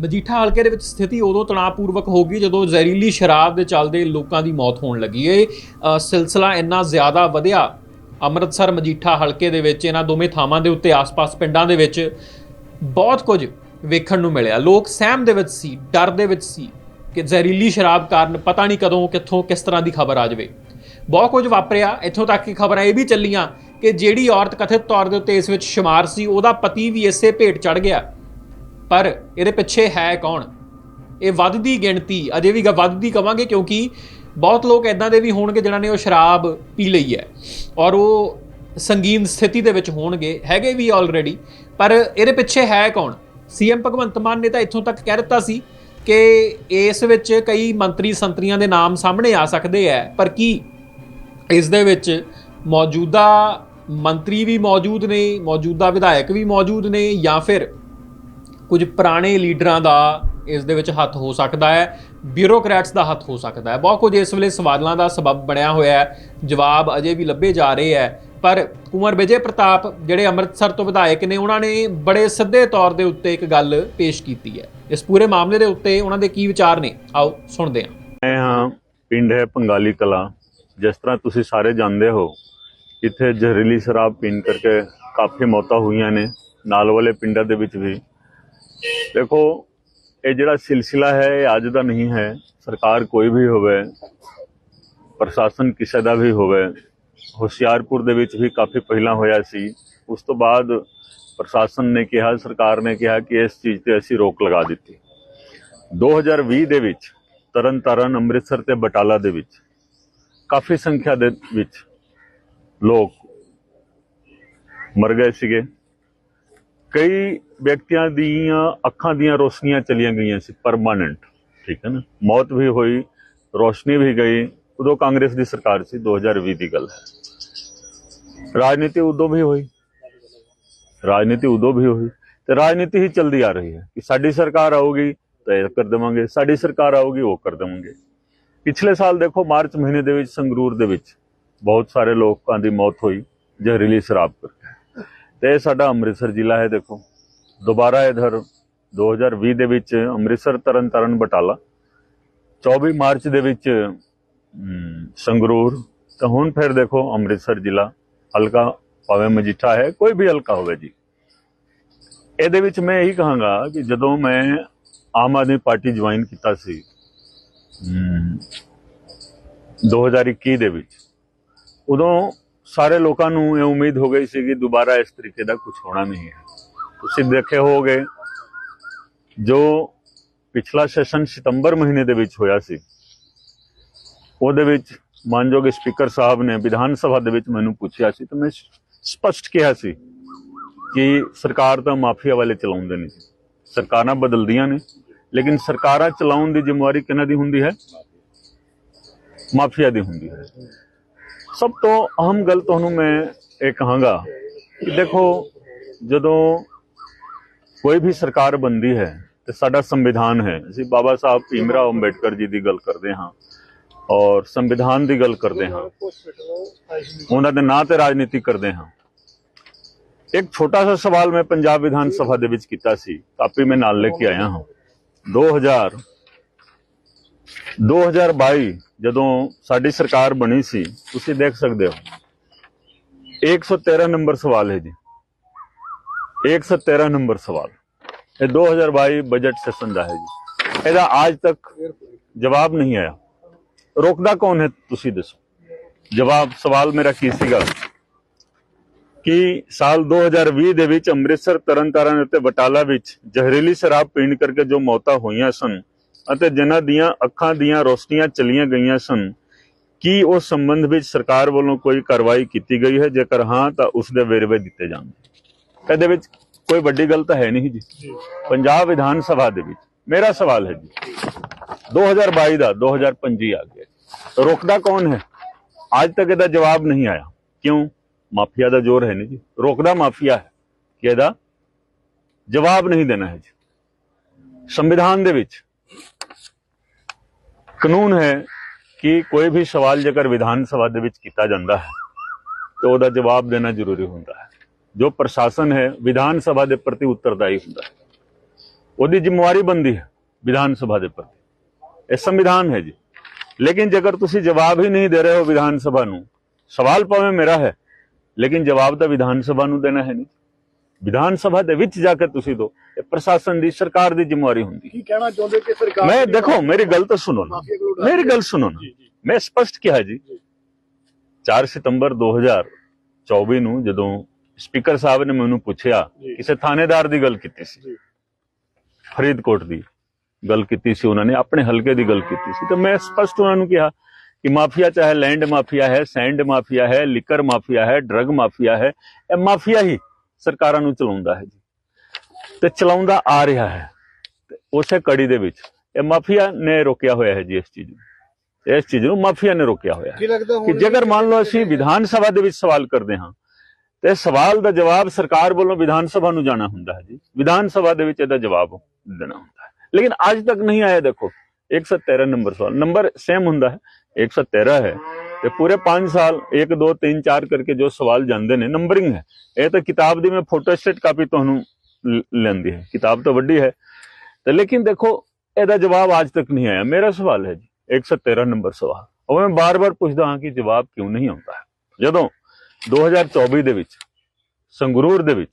ਮਜੀਠਾ ਹਲਕੇ ਦੇ ਵਿੱਚ ਸਥਿਤੀ ਉਦੋਂ ਤਣਾਅਪੂਰਵਕ ਹੋ ਗਈ ਜਦੋਂ ਜ਼ਹਿਰੀਲੀ ਸ਼ਰਾਬ ਦੇ ਚੱਲਦੇ ਲੋਕਾਂ ਦੀ ਮੌਤ ਹੋਣ ਲੱਗੀ ਇਹ ਸਿਲਸਿਲਾ ਇੰਨਾ ਜ਼ਿਆਦਾ ਵਧਿਆ, ਅੰਮ੍ਰਿਤਸਰ ਮਜੀਠਾ ਹਲਕੇ ਦੇ ਵਿੱਚ, ਇਹਨਾਂ ਦੋਵੇਂ ਥਾਵਾਂ ਦੇ ਉੱਤੇ ਆਸ-ਪਾਸ ਪਿੰਡਾਂ ਦੇ ਵਿੱਚ ਬਹੁਤ ਕੁਝ ਵੇਖਣ ਨੂੰ ਮਿਲਿਆ। ਲੋਕ ਸਹਿਮ ਦੇ ਵਿੱਚ ਸੀ, ਡਰ ਦੇ ਵਿੱਚ ਸੀ ਕਿ ਜ਼ਹਿਰੀਲੀ ਸ਼ਰਾਬ ਕਾਰਨ ਪਤਾ ਨਹੀਂ ਕਦੋਂ, ਕਿੱਥੋਂ, ਕਿਸ ਤਰ੍ਹਾਂ ਦੀ ਖਬਰ ਆ ਜਾਵੇ। ਬਹੁਤ ਕੁਝ ਵਾਪਰਿਆ। ਇੱਥੋਂ ਤੱਕ ਕਿ ਖਬਰਾਂ ਇਹ ਵੀ ਚੱਲੀਆਂ ਕਿ ਜਿਹੜੀ ਔਰਤ ਕਥਿਤ ਤੌਰ ਦੇ ਉੱਤੇ ਇਸ ਵਿੱਚ ਸ਼ੁਮਾਰ ਸੀ, ਉਹਦਾ ਪਤੀ ਵੀ ਇਸੇ ਭੇਟ ਚੜ ਗਿਆ। ਪਰ ਇਹਦੇ ਪਿੱਛੇ ਹੈ ਕੌਣ? ਇਹ ਵੱਧਦੀ ਗਿਣਤੀ, ਅਜੇ ਵੀ ਗ- ਵੱਧਦੀ ਕਵਾਂਗੇ ਕਿਉਂਕਿ ਬਹੁਤ ਲੋਕ ਇਦਾਂ ਦੇ ਵੀ ਹੋਣਗੇ ਜਿਨ੍ਹਾਂ ਨੇ ਉਹ ਸ਼ਰਾਬ ਪੀ ਲਈ ਹੈ ਔਰ ਉਹ ਸੰਗੀਨ ਸਥਿਤੀ ਦੇ ਵਿੱਚ ਹੋਣਗੇ, ਹੈਗੇ ਵੀ ਆਲਰੇਡੀ ਪਰ ਇਹਦੇ ਪਿੱਛੇ ਹੈ ਕੌਣ? ਸੀਐਮ ਭਗਵੰਤ ਮਾਨ ਨੇ ਤਾਂ ਇੱਥੋਂ ਤੱਕ ਕਹਿ ਦਿੱਤਾ ਸੀ ਕਿ ਇਸ ਵਿੱਚ ਕਈ ਮੰਤਰੀ ਸੰਤਰੀਆਂ ਦੇ ਨਾਮ ਸਾਹਮਣੇ ਆ ਸਕਦੇ ਹੈ, ਪਰ ਕੀ? ਇਸ ਦੇ ਵਿੱਚ ਮੌਜੂਦਾ ਮੰਤਰੀ ਵੀ ਮੌਜੂਦ ਨੇ, ਮੌਜੂਦਾ ਵਿਧਾਇਕ ਵੀ ਮੌਜੂਦ ਨੇ ਜਾਂ ਫਿਰ ਕੁਝ ਪੁਰਾਣੇ ਲੀਡਰਾਂ ਦਾ ਇਸ ਦੇ ਵਿੱਚ ਹੱਥ ਹੋ ਸਕਦਾ ਹੈ, ਬਿਊਰੋਕਰੈਟਸ ਦਾ ਹੱਥ ਹੋ ਸਕਦਾ ਹੈ। ਬਹੁਤ ਕੁਝ ਇਸ ਵੇਲੇ ਸਵਾਲਾਂ ਦਾ ਸਬਬ ਬਣਿਆ ਹੋਇਆ ਹੈ, ਜਵਾਬ ਅਜੇ ਵੀ ਲੱਭੇ ਜਾ ਰਹੇ ਹੈ। ਪਰ ਕੁੰਵਰ ਵਿਜੇ ਪ੍ਰਤਾਪ ਜਿਹੜੇ ਅੰਮ੍ਰਿਤਸਰ ਤੋਂ ਵਿਧਾਇਕ ਨੇ, ਉਹਨਾਂ ਨੇ ਬੜੇ ਸਿੱਧੇ ਤੌਰ ਦੇ ਉੱਤੇ ਇੱਕ ਗੱਲ ਪੇਸ਼ ਕੀਤੀ ਹੈ। ਇਸ ਪੂਰੇ ਮਾਮਲੇ ਦੇ ਉੱਤੇ ਉਹਨਾਂ ਦੇ ਕੀ ਵਿਚਾਰ ਨੇ? ਆਓ ਸੁਣਦੇ ਹਾਂ। ਮੈਂ ਹਾਂ, ਪਿੰਡ ਹੈ ਪੰਗਾਲੀ ਕਲਾ। ਜਿਸ ਤਰ੍ਹਾਂ ਤੁਸੀਂ ਸਾਰੇ ਜਾਣਦੇ ਹੋ, ਇੱਥੇ ਜ਼ਹਿਰੀਲੀ ਸ਼ਰਾਬ ਪੀਣ ਕਰਕੇ ਕਾਫੀ ਮੌਤਾਂ ਹੋਈਆਂ ਨੇ। ਨਾਲ ਵਾਲੇ ਪਿੰਡਾਂ ਦੇ ਵਿੱਚ ਵੀ ਦੇਖੋ, ਇਹ ਜਿਹੜਾ ਸਿਲਸਿਲਾ ਹੈ, ਇਹ ਅੱਜ ਦਾ ਨਹੀਂ ਹੈ। ਸਰਕਾਰ ਕੋਈ ਵੀ ਹੋਵੇ, ਪ੍ਰਸ਼ਾਸਨ ਕਿਸੇ ਦਾ ਵੀ ਹੋਵੇ, ਹੁਸ਼ਿਆਰਪੁਰ ਦੇ ਵਿੱਚ ਵੀ ਕਾਫੀ ਪਹਿਲਾਂ ਹੋਇਆ ਸੀ। ਉਸ ਤੋਂ ਬਾਅਦ ਪ੍ਰਸ਼ਾਸਨ ਨੇ ਕਿਹਾ, ਸਰਕਾਰ ਨੇ ਕਿਹਾ ਕਿ ਇਸ ਚੀਜ਼ ਤੇ ਅਸੀਂ ਰੋਕ ਲਗਾ ਦਿੱਤੀ। 2020 ਦੇ ਵਿੱਚ ਤਰਨਤਾਰਨ, ਅੰਮ੍ਰਿਤਸਰ ਤੇ ਬਟਾਲਾ ਦੇ ਵਿੱਚ ਕਾਫੀ ਸੰਖਿਆ ਦੇ ਵਿੱਚ ਲੋਕ ਮਰ ਗਏ ਸੀਗੇ। ਕਈ ਵਿਅਕਤੀਆਂ ਦੀਆਂ ਅੱਖਾਂ ਦੀਆਂ ਰੋਸ਼ਨੀਆਂ ਚਲੀਆਂ ਗਈਆਂ ਸੀ ਪਰਮਾਨੈਂਟ ਠੀਕ ਹੈ ਨਾ? ਮੌਤ ਵੀ ਹੋਈ, ਰੋਸ਼ਨੀ ਵੀ ਗਈ। ਉਦੋਂ ਕਾਂਗਰਸ ਦੀ ਸਰਕਾਰ ਸੀ 2020 ਦੀ ਗੱਲ ਹੈ। ਰਾਜਨੀਤੀ ਉਦੋਂ ਵੀ ਹੋਈ। ਰਾਜਨੀਤੀ ਉਦੋਂ ਵੀ ਹੋਈ। ਤੇ ਰਾਜਨੀਤੀ ਹੀ ਚੱਲਦੀ ਆ ਰਹੀ ਹੈ ਕਿ ਸਾਡੀ ਸਰਕਾਰ ਆਊਗੀ ਤਾਂ ਇਹ ਕਰ ਦੇਵਾਂਗੇ, ਸਾਡੀ ਸਰਕਾਰ ਆਊਗੀ, ਉਹ ਕਰ ਦੇਵਾਂਗੇ। ਪਿਛਲੇ ਸਾਲ ਦੇਖੋ, ਮਾਰਚ ਮਹੀਨੇ ਦੇ ਵਿੱਚ ਸੰਗਰੂਰ ਦੇ ਵਿੱਚ ਬਹੁਤ ਸਾਰੇ ਲੋਕਾਂ ਦੀ ਮੌਤ ਹੋਈ, ਜ਼ਹਿਰੀਲੀ ਸ਼ਰਾਬ ਕਰਕੇ। ਤੇ ਇਹ ਸਾਡਾ ਅੰਮ੍ਰਿਤਸਰ ਜ਼ਿਲ੍ਹਾ ਹੈ ਦੇਖੋ। ਦੁਬਾਰਾ ਇਧਰ 2020 ਦੇ ਵਿੱਚ ਅੰਮ੍ਰਿਤਸਰ ਤਰਨਤਾਰਨ ਬਟਾਲਾ 24 ਮਾਰਚ ਦੇ ਵਿੱਚ ਸੰਗਰੂਰ ਤਾਂ ਹੁਣ ਫਿਰ ਦੇਖੋ ਅੰਮ੍ਰਿਤਸਰ ਜ਼ਿਲ੍ਹਾ। ਹਲਕਾ ਭਾਵੇਂ ਮਜੀਠਾ ਹੈ ਕੋਈ ਵੀ ਹਲਕਾ ਹੋਵੇ ਜੀ। ਇਹਦੇ ਵਿੱਚ ਮੈਂ ਇਹੀ ਕਹਾਂਗਾ ਕਿ ਜਦੋਂ ਮੈਂ ਆਮ ਆਦਮੀ ਪਾਰਟੀ ਜੁਆਇਨ ਕੀਤਾ ਸੀ ਅਮ, 2021 ਦੇ ਵਿੱਚ ਉਦੋਂ ਸਾਰੇ ਲੋਕਾਂ ਨੂੰ ਇਹ ਉਮੀਦ ਹੋ ਗਈ ਸੀ ਕਿ ਦੁਬਾਰਾ ਇਸ ਤਰੀਕੇ ਦਾ ਕੁਝ ਹੋਣਾ ਨਹੀਂ ਹੈ। ਤੁਸੀਂ ਦੇਖੇ ਹੋਗੇ ਜੋ ਪਿਛਲਾ ਸੈਸ਼ਨ ਸਤੰਬਰ ਮਹੀਨੇ ਦੇ ਵਿੱਚ ਹੋਇਆ ਸੀ, ਉਹਦੇ ਵਿੱਚ ਮਾਨਯੋਗ ਸਪੀਕਰ ਸਾਹਿਬ ਨੇ ਵਿਧਾਨ ਸਭਾ ਦੇ ਵਿੱਚ ਮੈਨੂੰ ਪੁੱਛਿਆ ਸੀ ਤਾਂ ਮੈਂ ਸਪਸ਼ਟ ਕਿਹਾ ਸੀ ਕਿ ਸਰਕਾਰ ਤਾਂ ਮਾਫੀਆ ਵਾਲੇ ਚਲਾਉਂਦੇ ਨੇ ਸਰਕਾਰਾਂ ਬਦਲਦੀਆਂ ਨੇ, ਲੇਕਿਨ ਸਰਕਾਰਾਂ ਚਲਾਉਣ ਦੀ ਜ਼ਿੰਮੇਵਾਰੀ ਕਿਹਨਾਂ ਦੀ ਹੁੰਦੀ ਹੈ? ਮਾਫੀਆ ਦੀ ਹੁੰਦੀ ਹੈ। ਸਭ ਤੋਂ ਅਹਿਮ ਗੱਲ ਤੁਹਾਨੂੰ ਮੈਂ ਇਹ ਕਹਾਂਗਾ ਕਿ ਦੇਖੋ, ਜਦੋਂ ਕੋਈ ਵੀ ਸਰਕਾਰ ਬੰਦੀ ਹੈ ਤੇ ਸਾਡਾ ਸੰਵਿਧਾਨ ਹੈ, ਅਸੀਂ ਬਾਬਾ ਸਾਹਿਬ ਭੀਮਰਾਓ ਅੰਬੇਡਕਰ ਜੀ ਦੀ ਗੱਲ ਕਰਦੇ ਹਾਂ ਔਰ ਸੰਵਿਧਾਨ ਦੀ ਗੱਲ ਕਰਦੇ ਹਾਂ। ਉਹਨਾਂ ਦੇ ਨਾਂ ਤੇ ਰਾਜਨੀਤੀ ਕਰਦੇ ਹਾਂ। ਇੱਕ ਛੋਟਾ ਜਿਹਾ ਸਵਾਲ ਮੈਂ ਪੰਜਾਬ ਵਿਧਾਨ ਸਭਾ ਦੇ ਵਿੱਚ ਕੀਤਾ ਸੀ, ਕਾਪੀ ਮੈਂ ਨਾਲ ਲੈ ਕੇ ਆਇਆ ਹਾਂ। 2000 2022 ਜਦੋਂ ਸਾਡੀ ਸਰਕਾਰ ਬਣੀ ਸੀ, ਤੁਸੀਂ ਦੇਖ ਸਕਦੇ ਹੋ। 113 ਨੰਬਰ ਸਵਾਲ ਹੈ ਜੀ। 113 ਨੰਬਰ ਸਵਾਲ। ਇਹ 2022 ਬਜਟ ਸੈਸ਼ਨ ਦਾ ਹੈ ਜੀ। ਇਹਦਾ ਅੱਜ ਤੱਕ ਜਵਾਬ ਨਹੀਂ ਆਇਆ। ਰੋਕਦਾ ਕੌਣ ਹੈ ਤੁਸੀਂ ਦੱਸੋ। ਜਵਾਬ, ਸਵਾਲ ਮੇਰਾ ਕੀ ਸੀਗਾ? ਕਿ ਸਾਲ 2020 ਦੇ ਵਿੱਚ ਅੰਮ੍ਰਿਤਸਰ ਤਰਨਤਾਰਨ ਅਤੇ ਬਟਾਲਾ ਵਿੱਚ ਜ਼ਹਿਰੀਲੀ ਸ਼ਰਾਬ ਪੀਣ ਕਰਕੇ ਜੋ ਮੌਤਾਂ ਹੋਈਆਂ ਸਨ ਅਤੇ ਜਿਨ੍ਹਾਂ ਦੀਆਂ ਅੱਖਾਂ ਦੀਆਂ ਰੋਸ਼ਨੀਆਂ ਚਲੀਆਂ ਗਈਆਂ ਸਨ ਕੀ ਉਸ ਸੰਬੰਧ ਵਿੱਚ ਸਰਕਾਰ ਵੱਲੋਂ ਕੋਈ ਕਾਰਵਾਈ ਕੀਤੀ ਗਈ ਹੈ? ਜੇਕਰ ਹਾਂ ਤਾਂ ਉਸ ਦੇ ਵੇਰਵੇ ਦਿੱਤੇ ਜਾਣ ਇਹਦੇ ਵਿੱਚ ਕੋਈ ਵੱਡੀ ਗੱਲ ਤਾਂ ਹੈ ਨਹੀਂ ਜੀ। ਪੰਜਾਬ ਵਿਧਾਨ ਸਭਾ ਦੇ ਵਿੱਚ ਮੇਰਾ ਸਵਾਲ ਹੈ ਜੀ। 2022 ਦਾ 2025 ਆ ਗਿਆ। ਰੋਕਦਾ ਕੌਣ ਹੈ? ਅੱਜ ਤੱਕ ਇਹਦਾ ਜਵਾਬ ਨਹੀਂ ਆਇਆ। ਕਿਉਂ? ਮਾਫੀਆ ਦਾ ਜ਼ੋਰ ਹੈ ਨਹੀਂ ਜੀ। ਰੋਕਦਾ ਮਾਫੀਆ ਹੈ ਕਿ ਇਹਦਾ ਜਵਾਬ ਨਹੀਂ ਦੇਣਾ ਹੈ ਜੀ। ਸੰਵਿਧਾਨ ਦੇ ਵਿੱਚ ਕਾਨੂੰਨ ਹੈ ਕਿ ਕੋਈ ਵੀ ਸਵਾਲ ਜੇਕਰ ਵਿਧਾਨ ਸਭਾ ਦੇ ਵਿੱਚ ਕੀਤਾ ਜਾਂਦਾ ਹੈ, ਤਾਂ ਉਹਦਾ ਜਵਾਬ ਦੇਣਾ ਜ਼ਰੂਰੀ ਹੁੰਦਾ ਹੈ। ਜੋ ਪ੍ਰਸ਼ਾਸਨ ਹੈ, ਵਿਧਾਨ ਸਭਾ ਦੇ ਪ੍ਰਤੀ ਉੱਤਰਦਾਈ ਹੁੰਦਾ ਹੈ। ਉਹਦੀ ਜ਼ਿੰਮੇਵਾਰੀ ਬੰਦੀ ਹੈ ਵਿਧਾਨ ਸਭਾ ਦੇ ਪ੍ਰਤੀ। ਇਹ ਸੰਵਿਧਾਨ ਹੈ ਜੀ। ਲੇਕਿਨ ਜੇਕਰ ਤੁਸੀਂ ਜਵਾਬ ਹੀ ਨਹੀਂ ਦੇ ਰਹੇ ਹੋ ਵਿਧਾਨ ਸਭਾ ਨੂੰ, ਸਵਾਲ ਭਾਵੇਂ ਮੇਰਾ ਹੈ, ਲੇਕਿਨ ਜਵਾਬ ਤਾਂ ਵਿਧਾਨ ਸਭਾ ਨੂੰ ਦੇਣਾ ਹੈ ਨਹੀਂ ਵਿਧਾਨ ਸਭਾ ਦੇ ਵਿੱਚ ਜਾ ਕੇ ਤੁਸੀਂ ਦੋ ਇਹ ਪ੍ਰਸ਼ਾਸਨ ਦੀ ਸਰਕਾਰ ਦੀ ਜ਼ਿੰਮੇਵਾਰੀ ਹੁੰਦੀ ਕੀ ਕਹਿਣਾ ਚਾਹੁੰਦੇ ਕਿ ਸਰਕਾਰ ਮੈਂ ਦੇਖੋ ਮੇਰੀ ਗੱਲ ਤਾਂ ਸੁਣੋ ਨਾ। ਮੇਰੀ ਗੱਲ ਸੁਣੋ ਨਾ। ਮੈਂ ਸਪਸ਼ਟ ਕਿਹਾ ਜੀ 4 ਸਤੰਬਰ 2024 ਨੂੰ ਜਦੋਂ ਸਪੀਕਰ ਸਾਹਿਬ ਨੇ ਮੈਨੂੰ ਪੁੱਛਿਆ। ਕਿਸੇ ਥਾਣੇਦਾਰ ਦੀ ਗੱਲ ਕੀਤੀ ਸੀ। ਫਰੀਦਕੋਟ ਦੀ ਗੱਲ ਕੀਤੀ ਸੀ ਉਹਨਾਂ ਨੇ ਆਪਣੇ ਹਲਕੇ ਦੀ ਗੱਲ ਕੀਤੀ ਸੀ। ਤਾਂ ਮੈਂ ਸਪਸ਼ਟ ਉਹਨਾਂ ਨੂੰ ਕਿਹਾ ਕਿ ਮਾਫੀਆ ਚਾਹੇ ਲੈਂਡ ਮਾਫੀਆ ਹੈ ਸੈਂਡ ਮਾਫੀਆ ਹੈ ਲਿਕਰ ਮਾਫੀਆ ਹੈ ਡਰਗ ਮਾਫੀਆ ਹੈ ਇਹ ਮਾਫੀਆ ਹੀ ਸਰਕਾਰਾਂ ਨੂੰ ਚਲਾਉਂਦਾ ਹੈ ਜੀ। ਤੇ ਚਲਾਉਂਦਾ ਆ ਰਿਹਾ ਹੈ। ਉਸੇ ਕੜੀ ਦੇ ਵਿੱਚ ਇਹ ਮਾਫੀਆ ਨੇ ਰੋਕਿਆ ਹੋਇਆ ਹੈ ਜੀ ਇਸ ਚੀਜ਼ ਨੂੰ। ਇਸ ਚੀਜ਼ ਨੂੰ ਮਾਫੀਆ ਨੇ ਰੋਕਿਆ ਹੋਇਆ ਹੈ। ਕਿ ਜੇਕਰ ਮੰਨ ਲਓ ਅਸੀਂ ਵਿਧਾਨ ਸਭਾ ਦੇ ਵਿੱਚ ਸਵਾਲ ਕਰਦੇ ਹਾਂ ਤੇ ਸਵਾਲ ਦਾ ਜਵਾਬ ਸਰਕਾਰ ਵੱਲੋਂ ਵਿਧਾਨ ਸਭਾ ਨੂੰ ਜਾਣਾ ਹੁੰਦਾ ਹੈ ਜੀ। ਵਿਧਾਨ ਸਭਾ ਦੇ ਵਿੱਚ ਇਹਦਾ ਜਵਾਬ ਦੇਣਾ ਹੁੰਦਾ ਹੈ। ਲੇਕਿਨ ਅੱਜ ਤੱਕ ਨਹੀਂ ਆਇਆ ਦੇਖੋ। 113 ਨੰਬਰ ਸਵਾਲ। ਨੰਬਰ ਸੇਮ ਹੁੰਦਾ ਹੈ। 113 ਹੈ। ਤੇ ਪੂਰੇ 5 ਸਾਲ 1 2 3 4 ਕਰਕੇ ਜੋ ਸਵਾਲ ਜਾਂਦੇ ਨੇ ਨੰਬਰਿੰਗ ਹੈ। ਇਹ ਤਾਂ ਕਿਤਾਬ ਦੀ ਮੈਂ ਫੋਟੋਸਟੇਟ ਕਾਪੀ ਤੁਹਾਨੂੰ ਲੈਂਦੀ ਹੈ। ਕਿਤਾਬ ਤਾਂ ਵੱਡੀ ਹੈ। ਤੇ ਲੇਕਿਨ ਦੇਖੋ, ਇਹਦਾ ਜਵਾਬ ਅੱਜ ਤੱਕ ਨਹੀਂ ਆਇਆ। ਮੇਰਾ ਸਵਾਲ ਹੈ ਜੀ 113 ਨੰਬਰ ਸਵਾਲ। ਉਹ ਮੈਂ ਬਾਰ-ਬਾਰ ਪੁੱਛਦਾ ਹਾਂ ਕਿ ਜਵਾਬ ਕਿਉਂ ਨਹੀਂ ਆਉਂਦਾ ਹੈ। ਜਦੋਂ 2024 ਦੇ ਵਿੱਚ, ਸੰਗਰੂਰ ਦੇ ਵਿੱਚ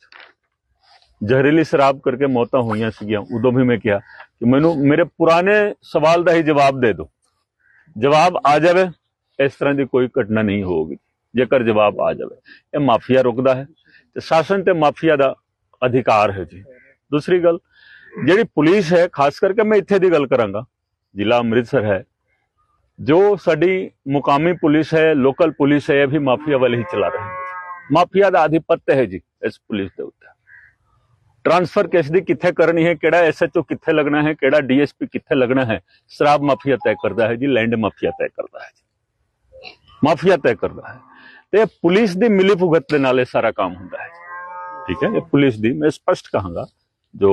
ਜ਼ਹਿਰੀਲੀ ਸ਼ਰਾਬ ਕਰਕੇ ਮੌਤਾਂ ਹੋਈਆਂ ਸੀਗੀਆਂ, ਉਦੋਂ ਵੀ ਮੈਂ ਕਿਹਾ ਕਿ ਮੈਨੂੰ, ਮੇਰੇ ਪੁਰਾਣੇ ਸਵਾਲ ਦਾ ਹੀ ਜਵਾਬ ਦੇ ਦਿਓ। ਜਵਾਬ ਆ ਜਾਵੇ। ਇਸ ਤਰ੍ਹਾਂ ਦੀ ਕੋਈ ਘਟਨਾ ਨਹੀਂ ਹੋਊਗੀ। ਜੇਕਰ ਜਵਾਬ ਆ ਜਾਵੇ, ਇਹ ਮਾਫੀਆ ਰੁਕਦਾ ਹੈ ਤੇ ਸ਼ਾਸਨ ਤੇ ਮਾਫੀਆ ਦਾ ਅਧਿਕਾਰ ਹੈ ਜੀ। ਦੂਸਰੀ ਗੱਲ, ਜਿਹੜੀ ਪੁਲਿਸ ਹੈ, ਖਾਸ ਕਰਕੇ ਮੈਂ ਇੱਥੇ ਦੀ ਗੱਲ ਕਰਾਂਗਾ, ਜ਼ਿਲ੍ਹਾ ਅੰਮ੍ਰਿਤਸਰ ਹੈ, ਜੋ ਸਾਡੀ ਮੁਕਾਮੀ ਪੁਲਿਸ ਹੈ, ਲੋਕਲ ਪੁਲਿਸ ਹੈ, ਇਹ ਵੀ ਮਾਫੀਆ ਵਾਲੇ ਹੀ ਚਲਾ ਰਹੇ ਮਾਫੀਆ ਦਾ ਆਧਿਪੱਤ ਹੈ ਜੀ ਇਸ ਪੁਲਿਸ ਦੇ ਉੱਤੇ। ਟ੍ਰਾਂਸਫਰ ਕਿਸ ਦੀ ਕਿੱਥੇ ਕਰਨੀ ਹੈ, ਕਿਹੜਾ ਐਸਐਚਓ ਕਿੱਥੇ ਲੱਗਣਾ ਹੈ, ਕਿਹੜਾ ਡੀਐਸਪੀ ਕਿੱਥੇ ਲੱਗਣਾ ਹੈ, ਸ਼ਰਾਬ ਮਾਫੀਆ ਤੈਅ ਕਰਦਾ ਹੈ ਜੀ, ਲੈਂਡ ਮਾਫੀਆ ਤੈਅ ਕਰਦਾ ਹੈ ਜੀ। ਮਾਫੀਆ ਤੈਅ ਕਰਦਾ ਹੈ। ਤੇ ਪੁਲਿਸ ਦੀ ਮਿਲੀ ਭੁਗਤ ਦੇ ਨਾਲ ਇਹ ਸਾਰਾ ਕੰਮ ਹੁੰਦਾ ਹੈ ਠੀਕ ਹੈ ਇਹ ਪੁਲਿਸ ਦੀ ਮੈਂ ਸਪਸ਼ਟ ਕਹਾਂਗਾ ਜੋ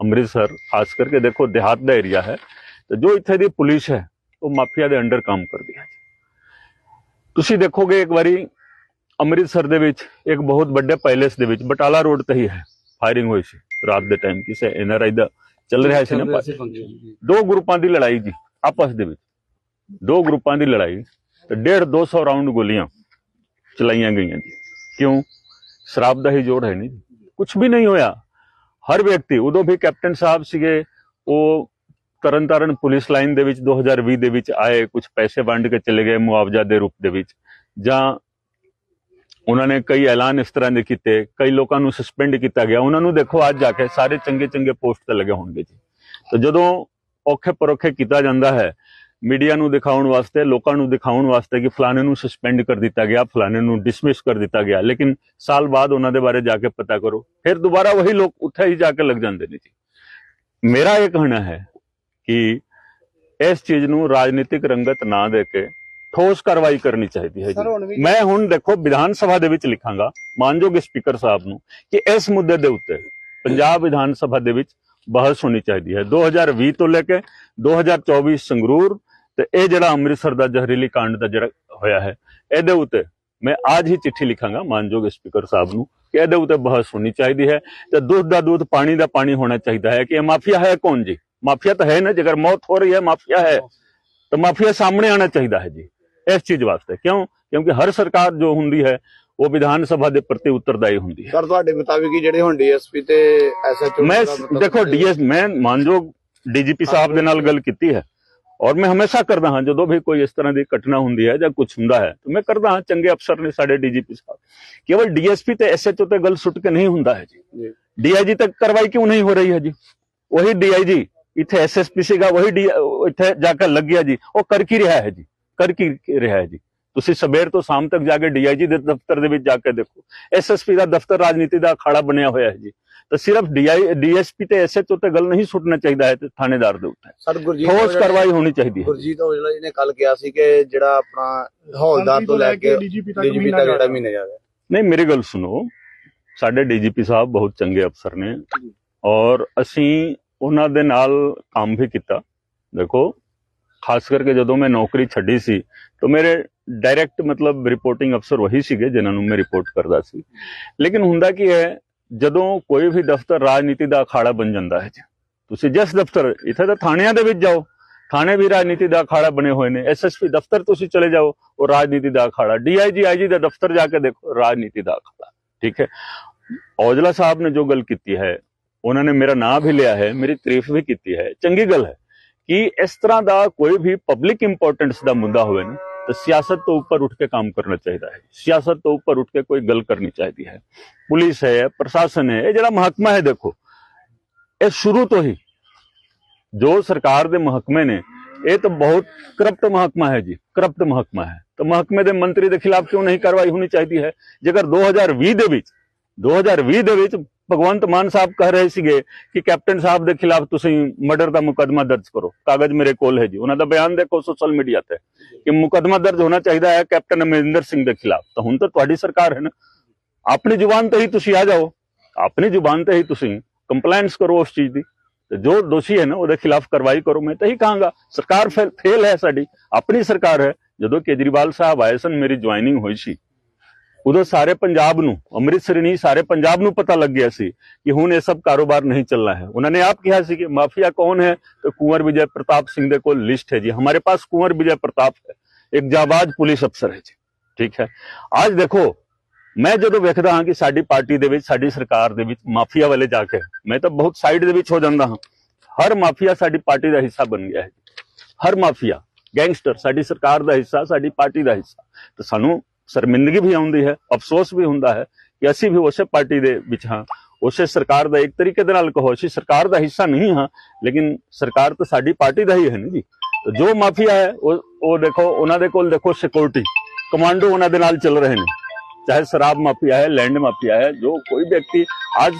ਅੰਮ੍ਰਿਤਸਰ ਖਾਸ ਕਰਕੇ ਦੇਖੋ ਦਿਹਾਤ ਦਾ ਏਰੀਆ ਹੈ ਤੇ ਜੋ ਇੱਥੇ ਦੀ ਪੁਲਿਸ ਹੈ ਉਹ ਮਾਫੀਆ ਦੇ ਅੰਡਰ ਕੰਮ ਕਰਦੀ ਹੈ ਤੁਸੀਂ ਦੇਖੋਗੇ ਇੱਕ ਵਾਰੀ ਅੰਮ੍ਰਿਤਸਰ ਦੇ ਵਿੱਚ ਇੱਕ ਬਹੁਤ ਵੱਡੇ ਪੈਲੇਸ ਦੇ ਵਿੱਚ ਬਟਾਲਾ ਰੋਡ ਤੇ ਹੀ ਹੈ ਫਾਇਰਿੰਗ ਹੋਈ ਸੀ ਰਾਤ ਦੇ ਟਾਈਮ ਕਿਸੇ ਐਨਆਰਆਈ ਦਾ ਚੱਲ ਰਿਹਾ ਸੀ ਨਾ ਦੋ ਗਰੁੱਪਾਂ ਦੀ ਲੜਾਈ ਜੀ ਆਪਸ ਦੇ ਵਿੱਚ। ਦੋ ਗਰੁੱਪਾਂ ਦੀ ਲੜਾਈ ਤੇ 1.5 200 ਰਾਉਂਡ ਗੋਲੀਆਂ ਚਲਾਈਆਂ ਗਈਆਂ ਜੀ। ਕਿਉਂ? ਸ਼ਰਾਬ ਦਾ ਹੀ ਜੋੜ ਹੈ ਨਹੀਂ। ਕੁਝ ਵੀ ਨਹੀਂ ਹੋਇਆ। ਹਰ ਵਿਅਕਤੀ, ਉਦੋਂ ਵੀ ਕੈਪਟਨ ਸਾਹਿਬ ਸੀਗੇ, ਉਹ ਤਰਨਤਾਰਨ ਪੁਲਿਸ ਲਾਈਨ ਦੇ ਵਿੱਚ 2020 ਦੇ ਵਿੱਚ ਆਏ ਕੁਝ ਪੈਸੇ ਵੰਡ ਕੇ ਚਲੇ ਗਏ ਮੁਆਵਜ਼ਾ ਦੇ ਰੂਪ ਦੇ ਵਿੱਚ। ਜਾਂ ਉਹਨਾਂ ਨੇ ਕਈ ਐਲਾਨ ਇਸ ਤਰ੍ਹਾਂ ਦੇ ਕੀਤੇ, ਕਈ ਲੋਕਾਂ ਨੂੰ ਸਸਪੈਂਡ ਕੀਤਾ ਗਿਆ। ਉਹਨਾਂ ਨੂੰ ਦੇਖੋ, ਅੱਜ ਜਾ ਕੇ ਸਾਰੇ ਚੰਗੇ ਚੰਗੇ ਪੋਸਟ ਤੇ ਲੱਗੇ ਹੋਣਗੇ ਜੀ। ਤਾਂ ਜਦੋਂ ਔਖੇ ਪਰੋਖੇ ਕੀਤਾ ਜਾਂਦਾ ਹੈ ਮੀਡੀਆ ਨੂੰ ਦਿਖਾਉਣ ਵਾਸਤੇ ਲੋਕਾਂ ਨੂੰ ਦਿਖਾਉਣ ਵਾਸਤੇ ਕਿ ਫਲਾਣੇ ਨੂੰ ਸਸਪੈਂਡ ਕਰ ਦਿੱਤਾ ਗਿਆ ਫਲਾਣੇ ਨੂੰ ਡਿਸਮਿਸ ਕਰ ਦਿੱਤਾ ਗਿਆ। ਲੇਕਿਨ ਸਾਲ ਬਾਅਦ ਉਹਨਾਂ ਦੇ ਬਾਰੇ ਜਾ ਕੇ ਪਤਾ ਕਰੋ। ਫਿਰ ਦੁਬਾਰਾ ਵਹੀ ਲੋਕ ਉੱਥੇ ਹੀ ਜਾ ਕੇ ਲੱਗ ਜਾਂਦੇ ਨੇ ਜੀ। ਮੇਰਾ ਇਹ ਕਹਿਣਾ ਹੈ ਕਿ ਇਸ ਚੀਜ਼ ਨੂੰ ਰਾਜਨੀਤਿਕ ਰੰਗਤ ਨਾ ਦੇ ਕੇ ਠੋਸ ਕਾਰਵਾਈ ਕਰਨੀ ਚਾਹੀਦੀ ਹੈ ਜੀ। ਮੈਂ ਹੁਣ ਦੇਖੋ ਵਿਧਾਨ ਸਭਾ ਦੇ ਵਿੱਚ ਲਿਖਾਂਗਾ ਮਾਨਯੋਗ ਸਪੀਕਰ ਸਾਹਿਬ ਨੂੰ ਕਿ ਇਸ ਮੁੱਦੇ ਦੇ ਉੱਤੇ ਪੰਜਾਬ ਵਿਧਾਨ ਸਭਾ ਦੇ ਵਿੱਚ ਬਹਿਸ ਹੋਣੀ ਚਾਹੀਦੀ ਹੈ। 2020 ਤੋਂ ਲੈ ਕੇ 2024 ਸੰਗਰੂਰ ਤੇ ਇਹ ਜਿਹੜਾ ਅੰਮ੍ਰਿਤਸਰ ਦਾ ਜ਼ਹਿਰੀਲੀ ਕਾਂਡ ਦਾ ਜਿਹੜਾ ਹੋਇਆ ਹੈ ਇਹਦੇ ਉੱਤੇ ਮੈਂ ਅੱਜ ਹੀ ਚਿੱਠੀ ਲਿਖਾਂਗਾ ਮਾਨਯੋਗ ਸਪੀਕਰ ਸਾਹਿਬ ਨੂੰ ਕਿ ਇਹਦੇ ਉੱਤੇ ਬਹਿਸ ਹੋਣੀ ਚਾਹੀਦੀ ਹੈ ਤੇ ਦੁੱਧ ਦਾ ਦੁੱਧ ਪਾਣੀ ਦਾ ਪਾਣੀ ਹੋਣਾ ਚਾਹੀਦਾ ਹੈ ਕਿ ਇਹ ਮਾਫੀਆ ਹੈ ਕੌਣ ਜੀ? ਮਾਫੀਆ ਤਾਂ ਹੈ ਨਾ ਜੇਕਰ ਮੌਤ ਹੋ ਰਹੀ ਹੈ ਮਾਫੀਆ ਹੈ ਤਾਂ ਮਾਫੀਆ ਸਾਹਮਣੇ ਆਣਾ ਚਾਹੀਦਾ ਹੈ ਜੀ ਇਸ ਚੀਜ਼ ਵਾਸਤੇ। ਕਿਉਂ? ਕਿਉਂਕਿ ਹਰ ਸਰਕਾਰ ਜੋ ਹੁੰਦੀ ਹੈ ਉਹ ਵਿਧਾਨ ਸਭਾ ਦੇ ਪ੍ਰਤੀ ਉੱਤਰਦਾਈ ਹੁੰਦੀ ਹੈ। ਸਰ ਤੁਹਾਡੇ ਮੁਤਾਬਿਕ ਹੀ ਜਿਹੜੇ ਹੁਣ ਡੀਐਸਪੀ ਤੇ ਐਸਐਚਓ ਮੈਂ ਦੇਖੋ ਡੀਐਸ ਮੈਂ ਮਾਨਯੋਗ ਡੀਜੀਪੀ ਸਾਹਿਬ ਦੇ ਨਾਲ ਗੱਲ ਕੀਤੀ ਹੈ। ਔਰ ਮੈਂ ਹਮੇਸ਼ਾ ਕਰਦਾ ਹਾਂ ਜਦੋਂ ਵੀ ਕੋਈ ਇਸ ਤਰ੍ਹਾਂ ਦੀ ਘਟਨਾ ਹੁੰਦੀ ਹੈ ਜਾਂ ਕੁਝ ਹੁੰਦਾ ਹੈ ਤਾਂ ਮੈਂ ਕਰਦਾ ਹਾਂ ਚੰਗੇ ਅਫਸਰ ਨੇ ਸਾਡੇ ਡੀਜੀਪੀ ਸਾਹਿਬ। ਕੇਵਲ ਡੀਐਸਪੀ ਤੇ ਐਸਐਚਓ ਤੇ ਗੱਲ ਸੁੱਟ ਕੇ ਨਹੀਂ ਹੁੰਦਾ ਹੈ ਜੀ। ਡੀਆਈਜੀ ਤੱਕ ਕਾਰਵਾਈ ਕਿਉਂ ਨਹੀਂ ਹੋ ਰਹੀ ਹੈ ਜੀ? ਉਹੀ ਡੀਆਈਜੀ ਇੱਥੇ ਐਸਐਸਪੀ ਸੀਗਾ ਉਹੀ ਇੱਥੇ ਜਾ ਕੇ ਲੱਗ ਗਿਆ ਜੀ। ਉਹ ਕਰ ਕੀ ਰਿਹਾ ਹੈ ਜੀ? ਕਰ ਕੀ ਰਿਹਾ ਹੈ ਜੀ? ਤੁਸੀਂ ਸਵੇਰ ਤੋਂ ਸ਼ਾਮ ਤੱਕ ਜਾ ਕੇ ਡੀਆਈਜੀ ਦੇ ਦਫ਼ਤਰ ਦੇ ਵਿੱਚ ਜਾ ਕੇ ਦੇਖੋ। ਐਸਐਸਪੀ ਦਾ ਦਫ਼ਤਰ ਰਾਜਨੀਤੀ ਦਾ ਅਖਾੜਾ ਬਣਿਆ ਹੋਇਆ ਹੈ ਜੀ। ਤਾਂ ਸਿਰਫ ਡੀਆਈ ਡੀਐਸਪੀ ਤੇ ਐਸਐਚਓ ਤੇ ਗੱਲ ਨਹੀਂ ਸੁੱਟਣਾ ਚਾਹੀਦਾ ਹੈ ਤੇ ਥਾਣੇਦਾਰ ਦੇ ਉੱਤੇ। ਸਰ ਗੁਰਜੀਤ ਠੋਸ ਕਾਰਵਾਈ ਹੋਣੀ ਚਾਹੀਦੀ ਹੈ। ਗੁਰਜੀਤ ਔਜਲਾ ਜੀ ਨੇ ਕੱਲ ਕਿਹਾ ਸੀ ਕਿ ਜਿਹੜਾ ਆਪਣਾ ਹੌਲਦਾਰ ਤੋਂ ਲੈ ਕੇ ਡੀਜੀਪੀ ਤੱਕ ਜਿਹੜਾ। ਮਹੀਨੇ ਜਾ ਰਿਹਾ। ਨਹੀਂ ਮੇਰੀ ਗੱਲ ਸੁਣੋ। ਸਾਡੇ ਡੀਜੀਪੀ ਸਾਹਿਬ ਬਹੁਤ ਚੰਗੇ ਅਫਸਰ ਨੇ ਔਰ ਅਸੀਂ ਉਹਨਾਂ ਦੇ ਨਾਲ ਕੰਮ ਵੀ ਕੀਤਾ। ਦੇਖੋ ਖਾਸ ਕਰਕੇ ਜਦੋਂ ਮੈਂ ਨੌਕਰੀ ਛੱਡੀ ਸੀ ਤਾਂ ਮੇਰੇ ਡਾਇਰੈਕਟ ਮਤਲਬ ਰਿਪੋਰਟਿੰਗ ਅਫਸਰ ਵਹੀ ਸੀਗੇ ਜਿਨ੍ਹਾਂ ਨੂੰ ਮੈਂ ਰਿਪੋਰਟ ਕਰਦਾ ਸੀ। ਲੇਕਿਨ ਹੁੰਦਾ ਕੀ ਹੈ ਜਦੋਂ ਕੋਈ ਵੀ ਦਫ਼ਤਰ ਰਾਜਨੀਤੀ ਦਾ ਅਖਾੜਾ ਬਣ ਜਾਂਦਾ ਹੈ ਜੀ, ਤੁਸੀਂ ਜਿਸ ਦਫ਼ਤਰ ਇੱਥੇ ਤਾਂ ਥਾਣਿਆਂ ਦੇ ਵਿੱਚ ਜਾਓ। ਥਾਣੇ ਵੀ ਰਾਜਨੀਤੀ ਦਾ ਅਖਾੜਾ ਬਣੇ ਹੋਏ ਨੇ। ਐਸਐਸਪੀ ਦਫ਼ਤਰ ਤੁਸੀਂ ਚਲੇ ਜਾਓ ਉਹ ਰਾਜਨੀਤੀ ਦਾ ਅਖਾੜਾ। ਡੀਆਈਜੀ ਆਈਜੀ ਦਾ ਦਫ਼ਤਰ ਜਾ ਕੇ ਦੇਖੋ ਰਾਜਨੀਤੀ ਦਾ ਅਖਾੜਾ। ਠੀਕ ਹੈ? ਔਜਲਾ ਸਾਹਿਬ ਨੇ ਜੋ ਗੱਲ ਕੀਤੀ ਹੈ ਉਹਨਾਂ ਨੇ ਮੇਰਾ ਨਾਮ ਵੀ ਲਿਆ ਹੈ ਮੇਰੀ ਤਾਰੀਫ ਵੀ ਕੀਤੀ ਹੈ। ਚੰਗੀ ਗੱਲ ਹੈ ਕਿ ਇਸ ਤਰ੍ਹਾਂ ਦਾ ਕੋਈ ਵੀ ਪਬਲਿਕ ਇੰਪੋਰਟੈਂਸ ਦਾ ਮੁੱਦਾ ਹੋਵੇ ਨਾ ਤਾਂ ਸਿਆਸਤ ਤੋਂ ਉੱਪਰ ਉੱਠ ਕੇ ਕੰਮ ਕਰਨਾ ਚਾਹੀਦਾ ਹੈ ਸਿਆਸਤ ਤੋਂ ਉੱਪਰ ਉੱਠ ਕੇ ਕੋਈ ਗੱਲ ਕਰਨੀ ਚਾਹੀਦੀ ਹੈ ਪੁਲਿਸ ਹੈ ਪ੍ਰਸ਼ਾਸਨ ਹੈ ਇਹ ਜਿਹੜਾ ਮਹਕਮਾ ਹੈ ਦੇਖੋ ਇਹ ਸ਼ੁਰੂ ਤੋਂ ਹੀ ਜੋ ਸਰਕਾਰ ਦੇ ਮਹਕਮੇ ਨੇ ਇਹ ਤਾਂ ਬਹੁਤ ਕਰਪਟ ਮਹਕਮਾ ਹੈ ਜੀ ਕਰਪਟ ਮਹਕਮਾ ਹੈ ਤਾਂ ਮਹਕਮੇ ਦੇ ਮੰਤਰੀ ਦੇ ਖਿਲਾਫ ਕਿਉਂ ਨਹੀਂ ਕਾਰਵਾਈ ਹੋਣੀ ਚਾਹੀਦੀ ਹੈ ਜੇਕਰ 2020 ਦੇ ਵਿੱਚ 2020 ਦੇ ਵਿੱਚ ਭਗਵੰਤ ਮਾਨ ਸਾਹਿਬ ਕਹਿ ਰਹੇ ਸੀਗੇ ਕਿ ਕੈਪਟਨ ਸਾਹਿਬ ਦੇ ਖਿਲਾਫ ਤੁਸੀਂ ਮਰਡਰ ਦਾ ਮੁਕੱਦਮਾ ਦਰਜ ਕਰੋ। ਕਾਗਜ਼ ਮੇਰੇ ਕੋਲ ਹੈ ਜੀ। ਉਹਨਾਂ ਦਾ ਬਿਆਨ ਦੇਖੋ ਸੋਸ਼ਲ ਮੀਡੀਆ ਤੇ ਕਿ ਮੁਕੱਦਮਾ ਦਰਜ ਹੋਣਾ ਚਾਹੀਦਾ ਹੈ ਕੈਪਟਨ ਅਮਰਿੰਦਰ ਸਿੰਘ ਦੇ ਖਿਲਾਫ। ਤਾਂ ਹੁਣ ਤਾਂ ਤੁਹਾਡੀ ਸਰਕਾਰ ਹੈ ਨਾ। ਆਪਣੀ ਜ਼ੁਬਾਨ ਤੇ ਹੀ ਤੁਸੀਂ ਆ ਜਾਓ। ਆਪਣੀ ਜ਼ੁਬਾਨ ਤੇ ਹੀ ਤੁਸੀਂ ਕੰਪਲਾਈਂਸ ਕਰੋ ਉਸ ਚੀਜ਼ ਦੀ। ਤੇ ਜੋ ਦੋਸ਼ੀ ਹੈ ਨਾ, ਉਹਦੇ ਖਿਲਾਫ ਕਾਰਵਾਈ ਕਰੋ। ਮੈਂ ਤਾਂ ਹੀ ਕਹਾਂਗਾ, ਸਰਕਾਰ ਫੇਲ ਹੈ ਸਾਡੀ। ਆਪਣੀ ਸਰਕਾਰ ਹੈ। ਜਦੋਂ ਕੇਜਰੀਵਾਲ ਸਾਹਿਬ ਆਏ ਸਨ, ਮੇਰੀ ਜੁਆਇਨਿੰਗ ਹੋਈ ਸੀ। ਉਦੋਂ ਸਾਰੇ ਪੰਜਾਬ ਨੂੰ, ਅੰਮ੍ਰਿਤਸਰ ਨਹੀਂ, ਸਾਰੇ ਪੰਜਾਬ ਨੂੰ ਪਤਾ ਲੱਗ ਗਿਆ ਸੀ ਕਿ ਹੁਣ ਇਹ ਸਭ ਕਾਰੋਬਾਰ ਨਹੀਂ ਚੱਲਣਾ ਹੈ। ਉਹਨਾਂ ਨੇ ਆਪ ਕਿਹਾ ਸੀ ਕਿ ਮਾਫੀਆ ਕੌਣ ਹੈ? ਤਾਂ ਕੁੰਵਰ ਵਿਜੇ ਪ੍ਰਤਾਪ ਸਿੰਘ ਦੇ ਕੋਲ ਲਿਸਟ ਹੈ ਜੀ। ਹਮਾਰੇ ਪਾਸ ਕੁੰਵਰ ਵਿਜੇ ਪ੍ਰਤਾਪ ਹੈ। ਇੱਕ ਜਾਬਾਜ਼ ਪੁਲਿਸ ਅਫਸਰ ਹੈ ਜੀ। ਠੀਕ ਹੈ? ਅੱਜ ਦੇਖੋ, ਮੈਂ ਜਦੋਂ ਵੇਖਦਾ ਹਾਂ ਕਿ ਸਾਡੀ ਪਾਰਟੀ ਦੇ ਵਿੱਚ, ਸਾਡੀ ਸਰਕਾਰ ਦੇ ਵਿੱਚ ਮਾਫੀਆ ਵਾਲੇ ਜਾ ਕੇ, ਮੈਂ ਤਾਂ ਬਹੁਤ ਸਾਈਡ ਦੇ ਵਿੱਚ ਹੋ ਜਾਂਦਾ ਹਾਂ। ਹਰ ਮਾਫੀਆ ਸਾਡੀ ਪਾਰਟੀ ਦਾ ਹਿੱਸਾ ਬਣ ਗਿਆ ਹੈ ਹਰ ਮਾਫੀਆ, ਗੈਂਗਸਟਰ, ਸਾਡੀ ਸਰਕਾਰ ਦਾ ਹਿੱਸਾ, ਸਾਡੀ ਪਾਰਟੀ ਦਾ ਹਿੱਸਾ। ਤਾਂ ਸਾਨੂੰ ਸ਼ਰਮਿੰਦਗੀ ਵੀ ਆਉਂਦੀ ਹੈ, ਅਫਸੋਸ ਵੀ ਹੁੰਦਾ ਹੈ ਕਿ ਅਸੀਂ ਵੀ ਉਸੇ ਪਾਰਟੀ ਦੇ ਵਿੱਚ ਹਾਂ। ਉਸੇ ਸਰਕਾਰ ਦਾ ਇੱਕ ਤਰੀਕੇ ਦੇ ਨਾਲ ਕਹੋ, ਅਸੀਂ ਸਰਕਾਰ ਦਾ ਹਿੱਸਾ ਨਹੀਂ ਹਾਂ, ਲੇਕਿਨ ਸਰਕਾਰ ਤਾਂ ਸਾਡੀ ਪਾਰਟੀ ਦਾ ਹੀ ਹੈ ਨਾ ਜੀ। ਜੋ ਮਾਫੀਆ ਹੈ, ਉਹ ਉਹ ਦੇਖੋ, ਉਹਨਾਂ ਦੇ ਕੋਲ ਦੇਖੋ ਸਿਕਿਉਰਿਟੀ ਕਮਾਂਡੋ ਉਹਨਾਂ ਦੇ ਨਾਲ ਚੱਲ ਰਹੇ ਨੇ। ਚਾਹੇ ਸ਼ਰਾਬ ਮਾਫੀਆ ਹੈ, ਲੈਂਡ ਮਾਫੀਆ ਹੈ, ਜੋ ਕੋਈ ਵਿਅਕਤੀ ਅੱਜ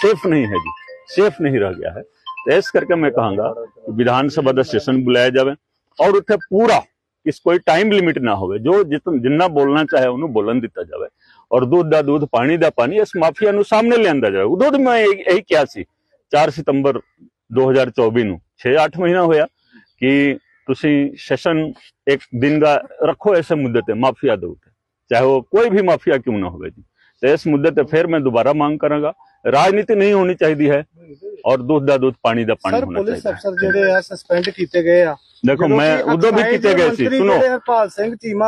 ਸੇਫ ਨਹੀਂ ਹੈ ਜੀ ਸੇਫ ਨਹੀਂ ਰਹਿ ਗਿਆ ਹੈ। ਤੇ ਇਸ ਕਰਕੇ ਮੈਂ ਕਹਾਂਗਾ ਵਿਧਾਨ ਸਭਾ ਦਾ ਸੈਸ਼ਨ ਬੁਲਾਇਆ ਜਾਵੇ ਔਰ ਉੱਥੇ ਪੂਰਾ ਇਸ ਕੋਈ ਟਾਈਮ ਲਿਮਿਟ ਨਾ ਹੋਵੇ ਜੋ ਜਿੰਨਾ ਬੋਲਣਾ ਚਾਹੇ ਉਹਨੂੰ ਬੋਲਣ ਦਿੱਤਾ ਜਾਵੇ। ਔਰ ਦੁੱਧ ਦਾ ਦੁੱਧ ਪਾਣੀ ਦਾ ਪਾਣੀ ਇਸ ਮਾਫੀਆ ਨੂੰ ਸਾਹਮਣੇ ਲਿਆਂਦਾ ਜਾਵੇ। ਉਦੋਂ ਮੈਂ ਇਹ- ਕਿਹਾ ਸੀ 4 ਸਤੰਬਰ 2024 ਨੂੰ 6-8 ਮਹੀਨਾ ਹੋਇਆ ਕਿ ਤੁਸੀਂ ਸੈਸ਼ਨ ਇੱਕ ਦਿਨ ਦਾ ਰੱਖੋ ਐਸੇ ਮੁੱਦੇ ਤੇ ਮਾਫੀਆ ਦੇ ਉੱਤੇ। ਚਾਹੇ ਉਹ ਕੋਈ ਵੀ ਮਾਫੀਆ ਕਿਉਂ ਨਾ ਹੋਵੇ ਜੀ। ਤੇ ਇਸ ਮੁੱਦੇ ਤੇ ਫਿਰ ਮੈਂ ਦੁਬਾਰਾ ਮੰਗ ਕਰਾਂਗਾ ਰਾਜਨੀਤੀ ਨਹੀਂ ਹੋਣੀ ਚਾਹੀਦੀ ਹੈ ਔਰ ਦੁੱਧ ਦਾ ਦੁੱਧ ਪਾਣੀ ਦਾ ਪਾਣੀ ਸਰ ਹੋਣਾ ਪੁਲਿਸ ਚਾਹੀਦਾ ਹੈ। ਅਫਸਰ ਜਿਹੜੇ ਆ ਸਸਪੈਂਡ ਕੀਤੇ ਗਏ ਆ ਦੇਖੋ ਮੈਂ ਉਦੋਂ ਵੀ ਕਿਤੇ ਗਏ ਸੀ ਸੁਣੋ।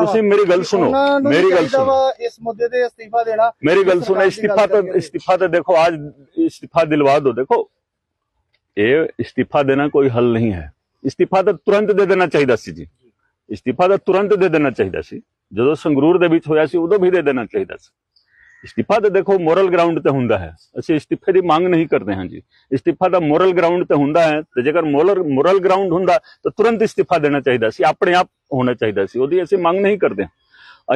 ਤੁਸੀਂ ਮੇਰੀ ਗੱਲ ਸੁਣੋ ਮੇਰੀ ਗੱਲ ਸੁਣੋ। ਇਸ ਮੁੱਦੇ ਤੇ ਅਸਤੀਫਾ ਦੇਣਾ ਮੇਰੀ ਗੱਲ ਸੁਣੋ ਅਸਤੀਫਾ ਤਾਂ ਅਸਤੀਫਾ ਤਾਂ ਦੇਖੋ ਅੱਜ ਅਸਤੀਫਾ ਦਿਲਵਾ ਦਿਓ ਦੇਖੋ। ਇਹ ਅਸਤੀਫਾ ਦੇਣਾ ਕੋਈ ਹੱਲ ਨਹੀਂ ਹੈ। ਅਸਤੀਫਾ ਤਾਂ ਤੁਰੰਤ ਦੇ ਦੇਣਾ ਚਾਹੀਦਾ ਸੀ ਜੀ। ਅਸਤੀਫਾ ਤਾਂ ਤੁਰੰਤ ਦੇ ਦੇਣਾ ਚਾਹੀਦਾ ਸੀ। ਜਦੋਂ ਸੰਗਰੂਰ ਦੇ ਵਿੱਚ ਹੋਇਆ ਸੀ ਉਦੋਂ ਵੀ ਦੇ ਦੇਣਾ ਚਾਹੀਦਾ ਸੀ। ਇਸਤੀਫਾ ਤਾਂ ਦੇਖੋ ਮੋਰਲ ਗਰਾਊਂਡ ਤੇ ਹੁੰਦਾ ਹੈ। ਅਸੀਂ ਇਸਤੀਫੇ ਦੀ ਮੰਗ ਨਹੀਂ ਕਰਦੇ ਹਾਂ ਜੀ ਇਸਤੀਫਾ ਦਾ ਮੋਰਲ ਗਰਾਊਂਡ ਤੇ ਹੁੰਦਾ ਹੈ ਤੇ ਜੇਕਰ ਮੋਰਲ ਮੋਰਲ ਗਰਾਊਂਡ ਹੁੰਦਾ ਤਾਂ ਤੁਰੰਤ ਇਸਤੀਫਾ ਦੇਣਾ ਚਾਹੀਦਾ ਸੀ, ਆਪਣੇ ਆਪ ਹੋਣਾ ਚਾਹੀਦਾ ਸੀ। ਉਹਦੀ ਅਸੀਂ ਮੰਗ ਨਹੀਂ ਕਰਦੇ।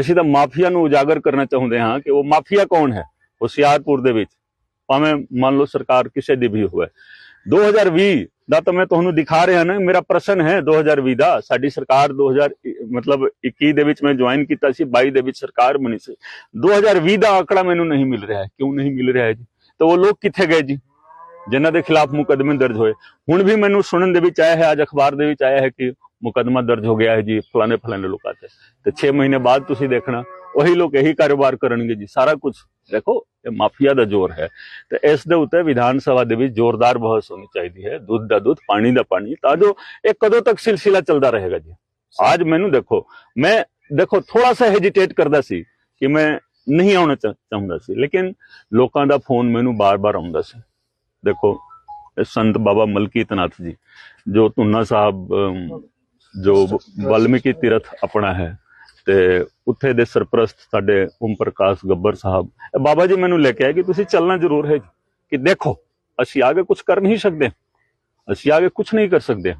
ਅਸੀਂ ਤਾਂ ਮਾਫੀਆ ਨੂੰ ਉਜਾਗਰ ਕਰਨਾ ਚਾਹੁੰਦੇ ਹਾਂ ਕਿ ਉਹ ਮਾਫੀਆ ਕੌਣ ਹੈ ਹੁਸ਼ਿਆਰਪੁਰ ਦੇ ਵਿੱਚ। ਭਾਵੇਂ ਮੰਨ ਲਓ ਸਰਕਾਰ ਕਿਸੇ ਦੀ ਵੀ ਹੋਵੇ। 2020 ਦਾ ਤਾਂ ਮੈਂ ਤੁਹਾਨੂੰ ਦਿਖਾ ਰਿਹਾ ਨਾ, ਮੇਰਾ ਪ੍ਰਸ਼ਨ ਹੈ 2020 ਦਾ। ਸਾਡੀ ਸਰਕਾਰ 2000 ਮਤਲਬ 21 ਦੇ ਵਿੱਚ ਮੈਂ ਜੁਆਇਨ ਕੀਤਾ ਸੀ 22 ਦੇ ਵਿੱਚ ਸਰਕਾਰ ਬਣੀ ਸੀ। 2020 ਦਾ ਆંકੜਾ ਮੈਨੂੰ ਨਹੀਂ ਮਿਲ ਰਿਹਾ ਹੈ। ਕਿਉਂ ਨਹੀਂ ਮਿਲ ਰਿਹਾ ਹੈ ਜੀ? ਤਾਂ ਉਹ ਲੋਕ ਕਿੱਥੇ ਗਏ ਜੀ? ਜਿਨ੍ਹਾਂ ਦੇ ਖਿਲਾਫ ਮੁਕੱਦਮੇ ਦਰਜ ਹੋਏ। ਹੁਣ ਵੀ ਮੈਨੂੰ ਸੁਣਨ ਦੇ ਵਿੱਚ ਆਇਆ ਹੈ, ਅੱਜ ਅਖਬਾਰ ਦੇ ਵਿੱਚ ਆਇਆ ਹੈ ਕਿ ਮੁਕੱਦਮਾ ਦਰਜ ਹੋ ਗਿਆ ਹੈ ਜੀ, ਫਲਾਣੇ ਫਲਾਣੇ ਲੋਕਾਂ ਤੇ। ਤੇ 6 ਮਹੀਨੇ ਬਾਅਦ ਤੁਸੀਂ ਦੇਖਣਾ ਉਹੀ ਲੋਕ ਇਹੀ ਕਾਰੋਬਾਰ ਕਰਨਗੇ ਜੀ ਸਾਰਾ ਕੁਝ ਦੇਖੋ ਇਹ ਮਾਫੀਆ ਦਾ ਜ਼ੋਰ ਹੈ। ਤੇ ਇਸ ਦੇ ਉੱਤੇ ਵਿਧਾਨ ਸਭਾ ਦੇ ਵਿੱਚ ਜ਼ੋਰਦਾਰ ਬਹਿਸ ਹੋਣੀ ਚਾਹੀਦੀ ਹੈ। ਦੁੱਧ ਦਾ ਦੁੱਧ ਪਾਣੀ ਦਾ ਪਾਣੀ। ਤਾਂ ਜੋ ਇਹ ਕਦੋਂ ਤੱਕ ਸਿਲਸਿਲਾ ਚੱਲਦਾ ਰਹੇਗਾ ਜੀ। ਅੱਜ ਮੈਨੂੰ ਦੇਖੋ ਮੈਂ ਦੇਖੋ ਥੋੜਾ ਸਾ ਹੈਜਿਟੇਟ ਕਰਦਾ ਸੀ ਕਿ ਮੈਂ ਨਹੀਂ ਆਉਣਾ ਚਾਹੁੰਦਾ ਸੀ। ਲੇਕਿਨ ਲੋਕਾਂ ਦਾ ਫੋਨ ਮੈਨੂੰ ਬਾਰ-ਬਾਰ ਆਉਂਦਾ ਸੀ। ਦੇਖੋ ਇਹ ਸੰਤ ਬਾਬਾ ਮਲਕੀ ਤਨਾਥ ਜੀ ਜੋ ਧੁੰਨਾ ਸਾਹਿਬ ਜੋ ਵਾਲਮੀਕੀ ਤੀਰਥ ਆਪਣਾ ਹੈ। ਤੇ ਉੱਥੇ ਦੇ ਸਰਪ੍ਰਸਤ ਸਾਡੇ ਓਮ ਪ੍ਰਕਾਸ਼ ਗੱਬਰ ਸਾਹਿਬ। ਬਾਬਾ ਜੀ ਮੈਨੂੰ ਲੈ ਕੇ ਆਏ ਕਿ ਤੁਸੀਂ ਚੱਲਣਾ ਜ਼ਰੂਰ ਹੈ ਕਿ ਦੇਖੋ, ਅਸੀਂ ਆਗੇ ਕੁਝ ਕਰ ਨਹੀਂ ਸਕਦੇ। ਅਸੀਂ ਆਗੇ ਕੁਝ ਨਹੀਂ ਕਰ ਸਕਦੇ।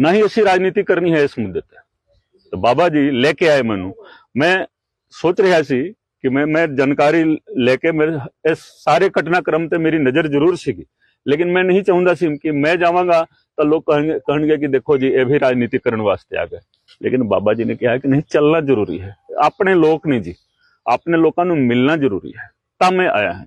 ਨਾ ਹੀ ਅਸੀਂ ਰਾਜਨੀਤੀ ਕਰਨੀ ਹੈ ਇਸ ਮੁੱਦੇ ਤੇ। ਤਾਂ ਬਾਬਾ ਜੀ ਲੈ ਕੇ ਆਏ ਮੈਨੂੰ। ਮੈਂ ਸੋਚ ਰਿਹਾ ਸੀ ਕਿ ਮੈਂ ਮੈਂ ਜਾਣਕਾਰੀ ਲੈ ਕੇ ਮੇਰੇ ਇਸ ਸਾਰੇ ਘਟਨਾਕ੍ਰਮ ਤੇ ਮੇਰੀ ਨਜ਼ਰ ਜ਼ਰੂਰ ਸੀਗੀ। ਲੇਕਿਨ ਮੈਂ ਨਹੀਂ ਚਾਹੁੰਦਾ ਸੀ ਕਿ ਮੈਂ ਜਾਵਾਂਗਾ ਤਾਂ ਲੋਕ ਕਹਿਣਗੇ ਕਿ ਦੇਖੋ ਜੀ, ਇਹ ਵੀ ਰਾਜਨੀਤੀ ਕਰਨ ਵਾਸਤੇ ਆ ਗਏ। ਲੇਕਿਨ ਬਾਬਾ ਜੀ ਨੇ ਕਿਹਾ ਕਿ ਨਹੀਂ ਚੱਲਣਾ ਜ਼ਰੂਰੀ ਹੈ। ਆਪਣੇ ਲੋਕ ਨਹੀਂ ਜੀ। ਆਪਣੇ ਲੋਕਾਂ ਨੂੰ ਮਿਲਣਾ ਜ਼ਰੂਰੀ ਹੈ। ਤਾਂ ਮੈਂ ਆਇਆ ਹਾਂ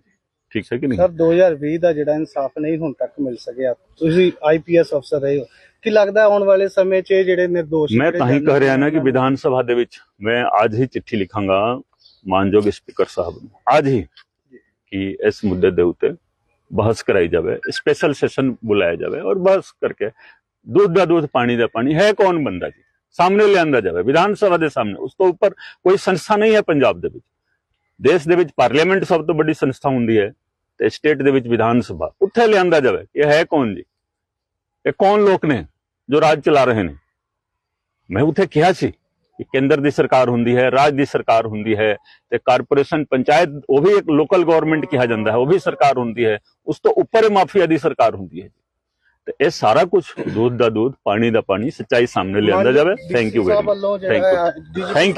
ਠੀਕ ਹੈ ਕਿ ਨਹੀਂ? ਸਰ 2020 ਦਾ ਜਿਹੜਾ ਇਨਸਾਫ ਨਹੀਂ ਹੁਣ ਤੱਕ ਮਿਲ ਸਕਿਆ ਤੁਸੀਂ ਆਈਪੀਐਸ ਅਫਸਰ ਰਹੇ ਹੋ। ਕੀ ਲੱਗਦਾ ਆਉਣ ਵਾਲੇ ਸਮੇਂ 'ਚ ਇਹ ਜਿਹੜੇ ਨਿਰਦੋਸ਼ ਮੈਂ ਤਾਂ ਹੀ ਕਹਿ ਰਿਹਾ ਨਾ ਕਿ ਨੂੰ- ਵਿਧਾਨ ਸਭਾ ਦੇ ਵਿੱਚ ਮੈਂ ਅੱਜ ਹੀ ਚਿੱਠੀ ਲਿਖਾਂਗਾ ਮਾਨਯੋਗ ਸਪੀਕਰ ਸਾਹਿਬ ਨੂੰ। ਅੱਜ ਹੀ ਕਿ ਇਸ ਮੁੱਦੇ ਦੇ ਉੱਤੇ ਬਹਿਸ ਕਰਾਈ ਜਾਵੇ ਸਪੈਸ਼ਲ ਸੈਸ਼ਨ ਬੁਲਾਇਆ ਜਾਵੇ ਔਰ ਬਹਿਸ ਕਰਕੇ ਦੁੱਧ ਦਾ ਦੁੱਧ ਪਾਣੀ ਦਾ ਪਾਣੀ ਹੈ ਕੌਣ ਬੰਦਾ ਜੀ? ਸਾਹਮਣੇ ਲਿਆਂਦਾ ਜਾਵੇ, ਵਿਧਾਨ ਸਭਾ ਦੇ ਸਾਹਮਣੇ। ਉਸ ਤੋਂ ਉੱਪਰ ਕੋਈ ਸੰਸਥਾ ਨਹੀਂ ਹੈ ਪੰਜਾਬ ਦੇ ਵਿੱਚ। ਦੇਸ਼ ਦੇ ਵਿੱਚ ਪਾਰਲੀਮੈਂਟ ਸਭ ਤੋਂ ਵੱਡੀ ਸੰਸਥਾ ਹੁੰਦੀ ਹੈ ਤੇ ਸਟੇਟ ਦੇ ਵਿੱਚ ਵਿਧਾਨ ਸਭਾ। ਉੱਥੇ ਲਿਆਂਦਾ ਜਾਵੇ ਇਹ ਹੈ ਕੌਣ ਜੀ? ਇਹ ਕੌਣ ਲੋਕ ਨੇ ਜੋ ਰਾਜ ਚਲਾ ਰਹੇ ਨੇ? ਮੈਂ ਉੱਥੇ ਕਿਹਾ ਸੀ ਕਿ ਕੇਂਦਰ ਦੀ ਸਰਕਾਰ ਹੁੰਦੀ ਹੈ, ਰਾਜ ਦੀ ਸਰਕਾਰ ਹੁੰਦੀ ਹੈ ਤੇ ਕਾਰਪੋਰੇਸ਼ਨ, ਪੰਚਾਇਤ, ਉਹ ਵੀ ਇੱਕ ਲੋਕਲ ਗਵਰਨਮੈਂਟ ਕਿਹਾ ਜਾਂਦਾ ਹੈ, ਉਹ ਵੀ ਸਰਕਾਰ ਹੁੰਦੀ ਹੈ। ਉਸ ਤੋਂ ਉੱਪਰ ਇਹ ਮਾਫੀਆ ਦੀ ਸਰਕਾਰ ਹੁੰਦੀ ਹੈ ਤੇ ਇਹ ਸਾਰਾ ਕੁਝ ਦੁੱਧ ਦਾ ਦੁੱਧ ਪਾਣੀ ਦਾ ਪਾਣੀ ਸੱਚਾਈ ਸਾਹਮਣੇ ਲਿਆਂਦਾ ਜਾਵੇ। ਥੈਂਕ ਯੂ ਵੈਰੀ ਮਚ ਵੱਲੋਂ Thank ਜਿਹੜਾ you. DGP Thank